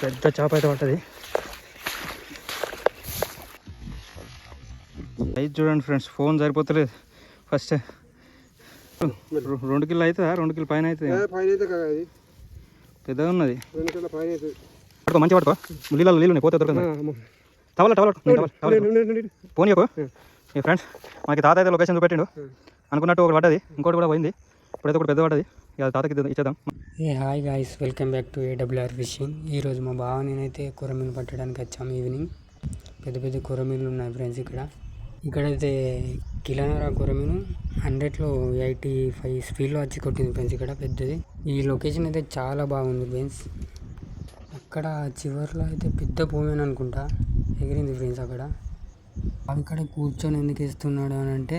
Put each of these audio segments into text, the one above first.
పెద్ద చేప అయితే పట్టది. అయితే చూడండి ఫ్రెండ్స్ ఫోన్ సరిపోతలేదు. ఫస్ట్ రెండు కిలో అవుతుందా రెండు కిలో పైన అవుతుంది పెద్దగా ఉన్నది. అవుతుంది పట్టుకో మంచిగా పట్టుకో. నీళ్ళు పోతే దొరకదు టవల టవల పోనీ ఫ్రెండ్స్ మనకి తాత అయితే లొకేషన్ చూపెట్టిండు. అనుకున్నట్టు ఒకటి పడ్డది. ఇంకోటి కూడా పోయింది. ఇప్పుడైతే ఒకటి పెద్ద పడ్డది. ఇక తాతకి ఇచ్చేద్దాం. ఏ hi guys welcome back to AWR fishing ఈరోజు మా బావ నేనైతే కొరమీను పట్టడానికి వచ్చాము ఈవినింగ్ పెద్ద పెద్ద కొరమీన్లు ఉన్నాయి ఫ్రెండ్స్ ఇక్కడ. ఇక్కడైతే కిలోనర కొరమీను హండ్రెడ్లో ఎయిటీ ఫైవ్ స్పీడ్లో వచ్చి కొట్టింది ఫ్రెండ్స్ ఇక్కడ పెద్దది. ఈ లొకేషన్ అయితే చాలా బాగుంది ఫ్రెండ్స్ అక్కడ చివర్లో అయితే పెద్ద భూమి అనుకుంటా. ఎగిరింది ఫ్రెండ్స్ అక్కడ. అక్కడ కూర్చొని ఎందుకు వేస్తున్నాడు అని అంటే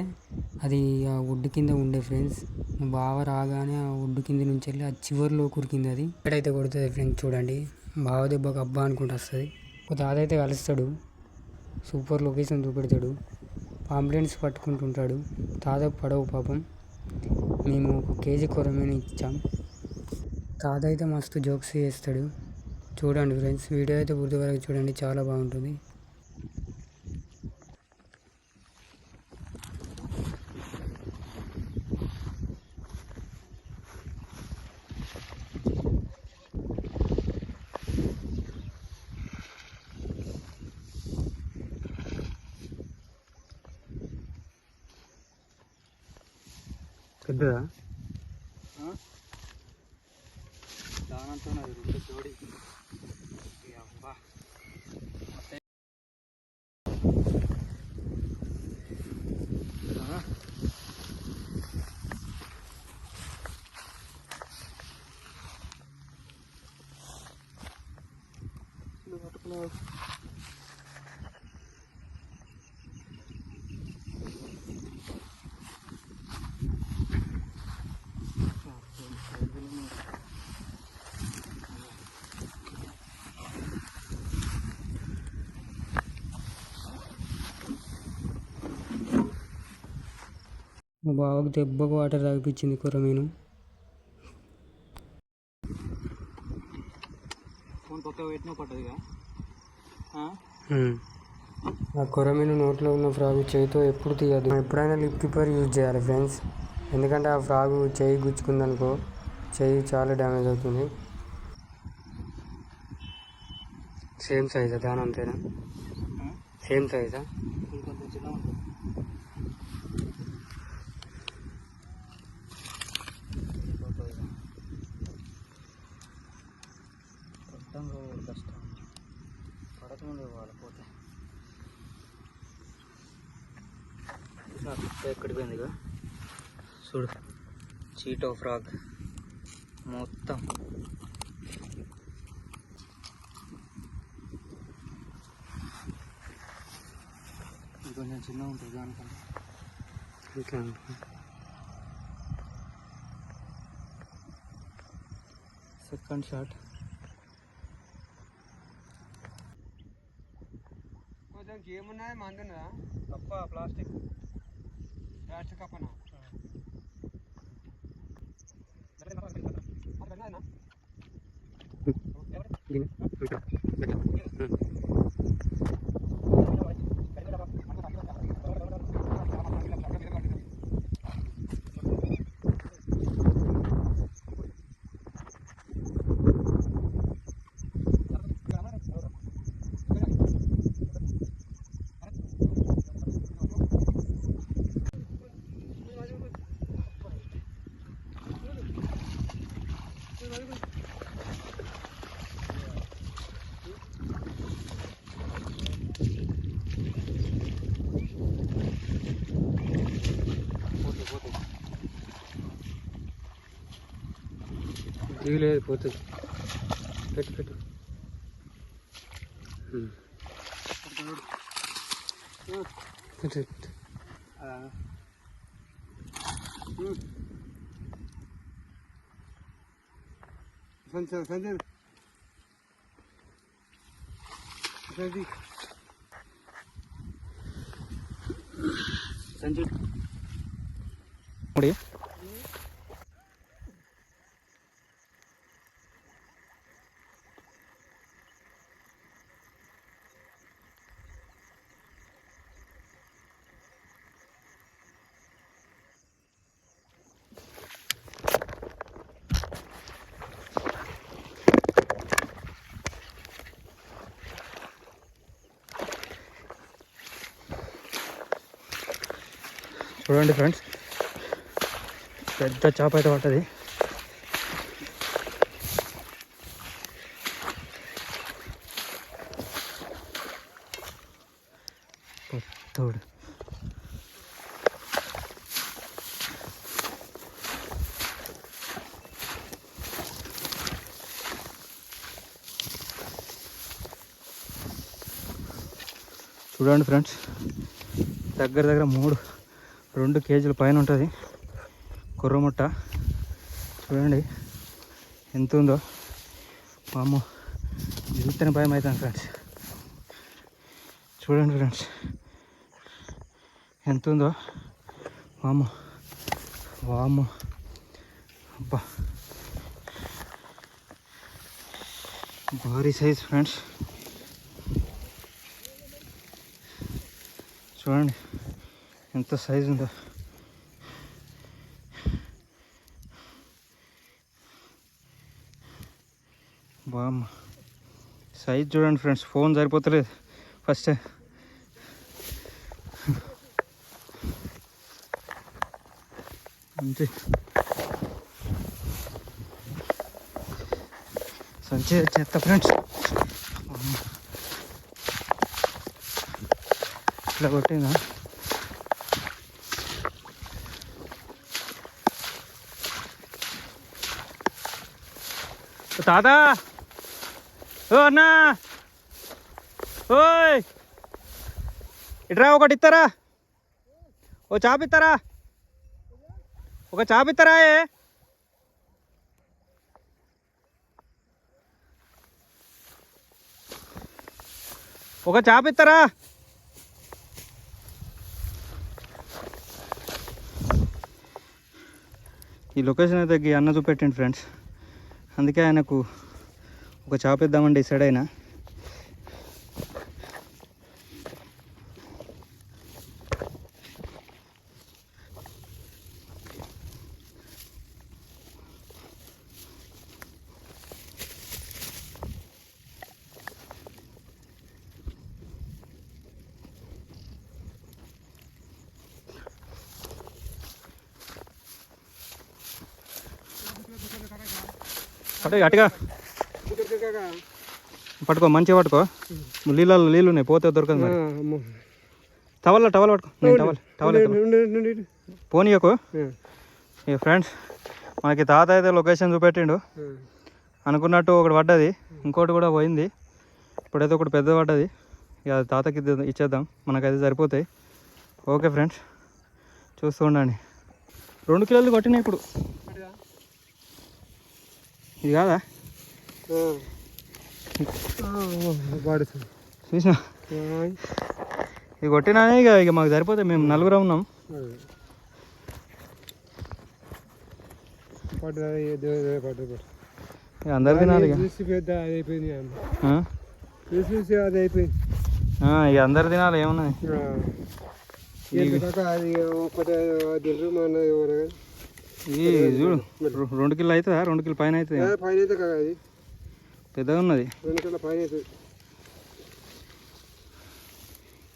అది ఆ వుడ్ కింద ఉండే ఫ్రెండ్స్. మా బావ రాగానే ఆ వుడ్ కింద నుంచి వెళ్ళి ఆ చివర్లో కురికింది అది. ఎక్కడైతే కొడుతుంది ఫ్రెండ్స్ చూడండి. బావ దెబ్బకు అబ్బా అనుకుంటూ వస్తుంది. ఒక తాత అయితే కలుస్తాడు. సూపర్ లొకేషన్ చూపెడతాడు. పాంప్లెంట్స్ పట్టుకుంటుంటాడు తాత పడవు పాపం. మేము ఒక కేజీ కొరమేని ఇచ్చాం. తాత అయితే మస్తు జోక్స్ చేస్తాడు. చూడండి ఫ్రెండ్స్ వీడియో అయితే పూర్తి వరకు చూడండి. చాలా బాగుంటుంది. పెద్దదా దానంతో రెండు జోడి అబ్బా మా బావకు దెబ్బకు వాటర్ తాగిపించింది పెట్టినా పడ్డదిగా ఆ? కొరమీను నోట్లో ఉన్న ఫ్రాగు చేయితో ఎప్పుడు తీయదు. ఎప్పుడైనా లిప్ కీపర్ యూజ్ చేయాలి ఫ్రెండ్స్. ఎందుకంటే ఆ ఫ్రాగు చేయి గుచ్చుకుందనుకో చేయి చాలా డ్యామేజ్ అవుతుంది. సేమ్ సైజా దాని అంతేనా సేమ్ సైజా? ఇంకొంచెం కష్టం. పడకముందు ఇవ్వాలి పోతే చూసినా కుక్క ఎక్కడికి పోయింది చూడు. చీటో ఫ్రాగ్. మొత్తం. ఇది కొంచెం చిన్నగా ఉంటుంది దానికన్నా ఇంకా సెకండ్ షాట్. ఏమున్నది మంది ఉన్నదా కప్ప ప్లాస్టిక్. ప్లాస్టిక్ కప్పనా? దిగులేదు పోతుంది పెట్టు పెట్టు ఉమ్. పెట్టు, పెట్టు. సంచల్ సంచల్ సంచి ముడి చూడండి ఫ్రెండ్స్. పెద్ద చేప అయితే పట్టది తోడు చూడండి ఫ్రెండ్స్. దగ్గర దగ్గర మూడు రెండు కేజీల పైన ఉంటుంది. కుర్రముట్ట చూడండి. ఎంత ఉందో. అమ్మో చూస్తేనే భయం అవుతుంది ఫ్రెండ్స్. చూడండి ఫ్రెండ్స్. ఎంత ఉందో. వామ్మ. వామ్మ. అబ్బా. భారీ సైజ్ ఫ్రెండ్స్. చూడండి. ఎంత సైజు ఉందో? బామ్మ సైజ్ చూడండి ఫ్రెండ్స్ ఫోన్ సరిపోతలేదు. ఫస్ట్ అంతే. సంచి చెత్త ఫ్రెండ్స్. ఇట్లా కొట్టిందా? తాత ఓ అన్నా ఓయ్ ఇట్రా ఒకటి ఇస్తారా ఓ చాప ఇస్తారా ఒక చాప ఇస్తారా ఏ ఒక చాప ఇస్తారా ఈ లొకేషన్ అయితే ఈ అన్న చూపెట్టండి ఫ్రెండ్స్ అందుకే ఆయనకు ఒక చేప ఇద్దామని డిసైడ్ అయినా. అటు అటుగా పట్టుకో మంచిగా పట్టుకో. నీళ్ళలో నీళ్ళు ఉన్నాయి పోతే దొరకదు మరి. టవల్ టవల్ పట్టుకో. నేను టవల్ టవల్. పోనీయకు. ఫ్రెండ్స్ మనకి తాత అయితే లొకేషన్ చూపెట్టిండు. అనుకున్నట్టు ఒకటి పడ్డది. ఇంకోటి కూడా పోయింది. ఇప్పుడైతే ఒకటి పెద్ద పడ్డది. ఇక తాతకి ఇచ్చేద్దాం. మనకైతే సరిపోతాయి. Okay friends. చూస్తూ ఉండండి. రెండు కిలోలు కొట్టినాయి ఇప్పుడు. ఇది కాదా? చూసినా? ఇది కొట్టినా ఇక ఇక మాకు సరిపోతాయి మేము నలుగురం ఉన్నాం. అందరు తినాలి ఇక. అందరు తినాలి ఏమున్నది? చూడు రెండు కిలో అవుతుందా రెండు కిలో పైన అవుతుంది పైన అది. పెద్దగా ఉన్నది. రెండు కిలో పైన అవుతుంది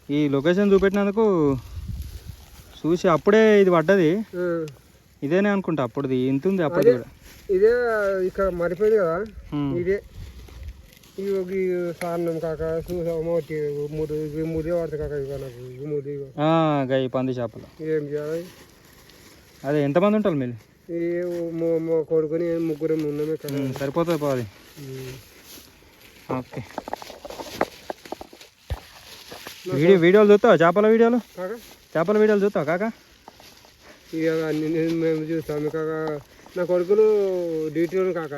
ఈ లొకేషన్ చూపెట్టినందుకు చూసి అప్పుడే ఇది పడ్డది. ఇదేనే అనుకుంటా అప్పుడుది. ఇంత ఉంది అప్పుడు కూడా. ఇదే ఇక్కడ మరిపోయింది కదా. ఇదే. ఈ సారణం కాక చూసామోటి మూడు ఇవి మూడే వాడతాయి కాక నాకు ఇవి మూడు ఇవి. పంది చేపలు. ఏం చేయాలి? అదే ఎంతమంది ఉంటారు మీరు? మా- కొడుకుని ముగ్గురు ఉన్నామే సరిపోతుంది పోది. ఓకే. వీడియో వీడియోలు చూస్తావా? చేపల వీడియోలు? కాక? చేపల వీడియోలు చూస్తావా కాక? ఇక మేము చూస్తాము కాక. నా కొడుకులు డ్యూటీలో కాక.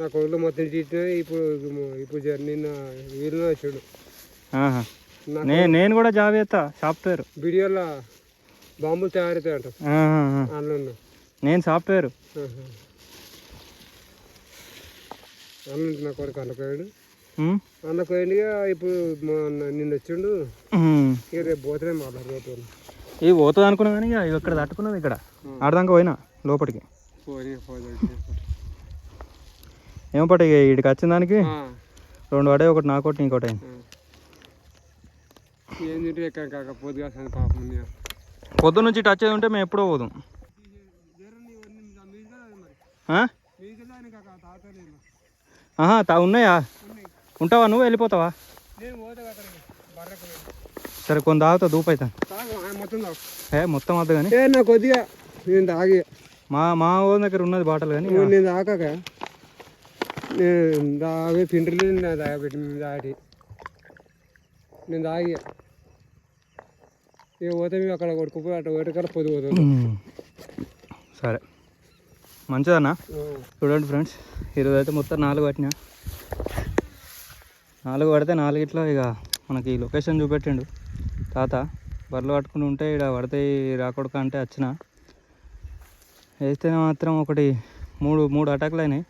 నా కొడుకులు మొత్తం డ్యూటీ ఇప్పుడు ఇప్పుడు నిన్న వీళ్ళు వచ్చాడు. ఆహా. నా నే నేను కూడా జాబ్ చేస్తా సాఫ్ట్వేర్. వీడియోలో? బాంబులు తయారవుతాయి అంట నేను సాఫ్ట్వేర్. అన్న నా కొడుకు అన్నపోయాడు ఇక ఇప్పుడు నిన్న వచ్చిండు. ఇక రేపు పోతే మాట్లాడుకోవద్దు ఇది పోతుంది అనుకున్నా కానీ ఇక ఇక్కడ తట్టుకున్నది ఇక్కడ. ఆడదాకా పోయినా లోపలికి. ఏమో పట్టు ఇక ఇక్కడికి వచ్చిన దానికి రెండు పడే ఒకటి నాకోటి ఇంకోటి అయింది. ఏం తింటే ఎక్కడ కాక పొద్దుగా పాపం. పొద్దు నుంచి టచ్ అయి ఉంటే మేము ఎప్పుడో పోదాం. ఆహా తా ఉన్నాయా? ఉంటావా నువ్వు? వెళ్ళిపోతావా? సరే కొంత తాగుతా దూపు అవుతా మొత్తం ఏ మొత్తం వద్దు కానీ నా కొద్దిగా నేను తాగి మా మా ఊరి దగ్గర ఉన్నది బాటలు కానీ నేను తాకాక నేను తాగే పిండిలు తాగబెట్టి మేము తాగి. నేను తాగి ఇక పోతే మేము అక్కడ కొడుకుపోయి అట్లా ఒకటికర పొద్దు పోతుంది. సరే. మంచిదన్నా? చూడండి ఫ్రెండ్స్ ఈరోజు అయితే మొత్తం నాలుగు పట్టినా. నాలుగు పడితే నాలుగిట్లో ఇక మనకి లొకేషన్ చూపెట్టిండు. తాత బర్రెలు పట్టుకుని ఉంటే ఇక్కడ పడితే రాకొడక అంటే వచ్చిన వేస్తే మాత్రం ఒకటి మూడు మూడు అటాకులు అయినాయి.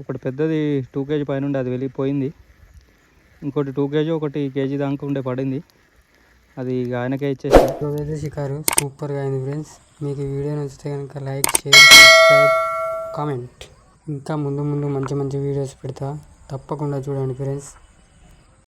ఒకటి పెద్దది టూ కేజీ పైన ఉండే అది వెళ్ళిపోయింది ఇంకోటి టూ కేజీ ఒకటి కేజీ దాకా ఉండే పడింది. అది ఇక ఆయనకే ఇచ్చేసి. రోజైతే షికారు సూపర్గా అయింది ఫ్రెండ్స్. మీకు ఈ వీడియో నచ్చితే కనుక లైక్ షేర్ సబ్స్క్రైబ్ కామెంట్. ఇంకా ముందు ముందు మంచి మంచి వీడియోస్ పెడతా. తప్పకుండా చూడండి ఫ్రెండ్స్.